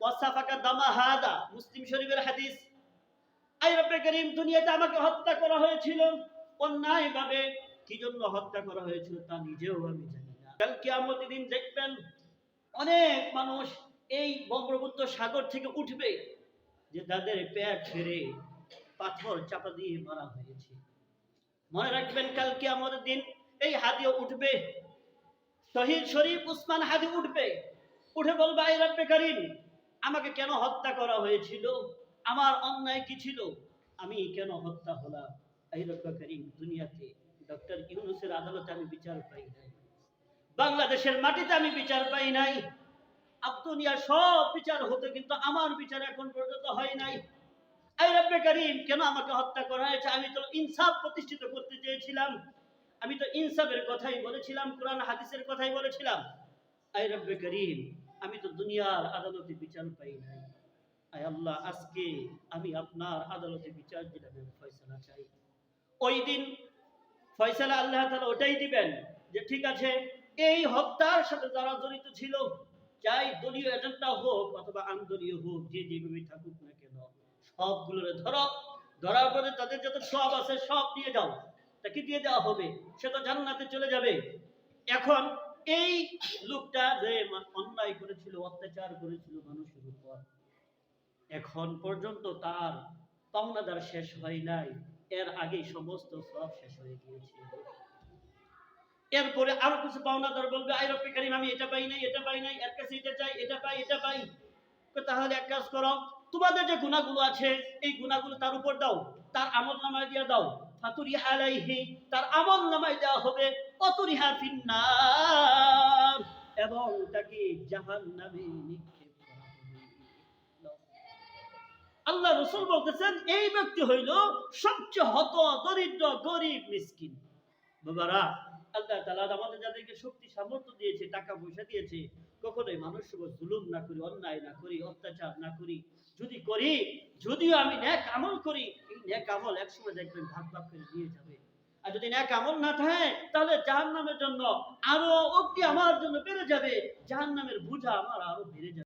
ওয়াসাফাকা দামা হাদা, মুসলিম শরীফের হাদিস। আই রব্বে করিম, দুনিয়াতে আমাকে হত্যা করা হয়েছিল। অন্যায় ভাবে কি জন্য হত্যা করা হয়েছিল তা নিজেও আমি জানি না। কাল কিয়ামতের দিন দেখবেন অনেক মানুষ এই ব্রহ্মপুত্র সাগর থেকে উঠবে যে তাদের পেট ছেড়ে পাথর চাপা দিয়ে মারা হয়েছে। মনে রাখবেন কালকে আমাদের দিন এই হাদিও উঠবে, শহীদ শরীফ উসমান হাদি উঠবে। উঠে বলবে আই রব্বে করিম আমাকে কেন হত্যা করা হয়েছিল? আমার অন্যায় কি ছিল? আমি কেন হত্যা হলাম? আই রব্বে করিম দুনিয়াতে ডক্টর ইউনুসের আদালতে আমি বিচার পাই নাই। বাংলাদেশের মাটিতে আমি বিচার পাই নাই। আব্দুনিয়া সব বিচার হতো, কিন্তু আমার বিচার এখন পর্যন্ত হয় নাই। আই রব্বে করিম কেন আমাকে হত্যা করা হয়েছে? আমি তো ইনসাফ প্রতিষ্ঠিত করতে চেয়েছিলাম। আমি তো ইনসাফের কথাই বলেছিলাম, কোরআন, হাদিসের কথাই বলেছিলাম। আই রব্বে করিম আমি তো দুনিয়ার আদালতে বিচার পাই নাই। আয় আল্লাহ, আজকে আমি আপনার আদালতে বিচার দিলাম ফয়সালা চাই। ওই দিন ফয়সালা আল্লাহ তাআলা ওটাই দিবেন যে, ঠিক আছে, এই হত্যার সাথে যারা জড়িত ছিল, চাই দলীয় এজেন্ডা হোক অথবা আন্দোলীয় হোক, যে যেভাবে থাকুক না কেন, সবগুলোরে ধরো, ধরার পরে তাদের যত সব আছে সব নিয়ে যাও তাকে দিয়ে দেওয়া হবে, সে তো জান্নাতে চলে যাবে। এখন এই লোকটা যে অন্যায় করেছিল, অত্যাচার করেছিল মানুষের উপর, এখন পর্যন্ত তার পাওনাদার শেষ হয় নাই। এর আগেই সমস্ত সব শেষ হয়ে গিয়েছে। এরপরে আরও কিছু পাওনাদার বলবে আই রব্বে কারিম, আমি এটা পাই নাই, এটা পাই নাই, এর কাছে এটা চাই, এটা পাই এটা পাই। তাহলে এক কাজ করো, তোমাদের যে গুণাগুলো আছে, এই গুণাগুলো তার উপর দাও, তার আমল নামায় দিয়ে দাও। তার আমল নামায় দেওয়া হবে, অতুরিহা ফিন্নার। এবং তাকে জাহান্নামে নিক্ষেপ করা আল্লাহ রসুল বলতেছেন, এই ব্যক্তি হইল সবচেয়ে হত দরিদ্র গরিব, মিসকিন। বাবারা, আল্লাহ তালা আমাদের যাদেরকে শক্তি, সামর্থ্য দিয়েছে, টাকা পয়সা দিয়েছে, কখনোই উপর জুলুম না করি, অন্যায় না করি, অত্যাচার না করি। যদি করি, যদিও আমি ন্যাক আমল করি, এই ন্যাক আমল একসময় দেখবেন ভাগ ভাগ করে দিয়ে যাবে। আর যদি ন্যাক আমল না থাকে, তাহলে জাহান্নামের জন্য আরও অব্দি আমার জন্য বেড়ে যাবে, জাহান্নামের বোঝা আমার আরও বেড়ে যাবে।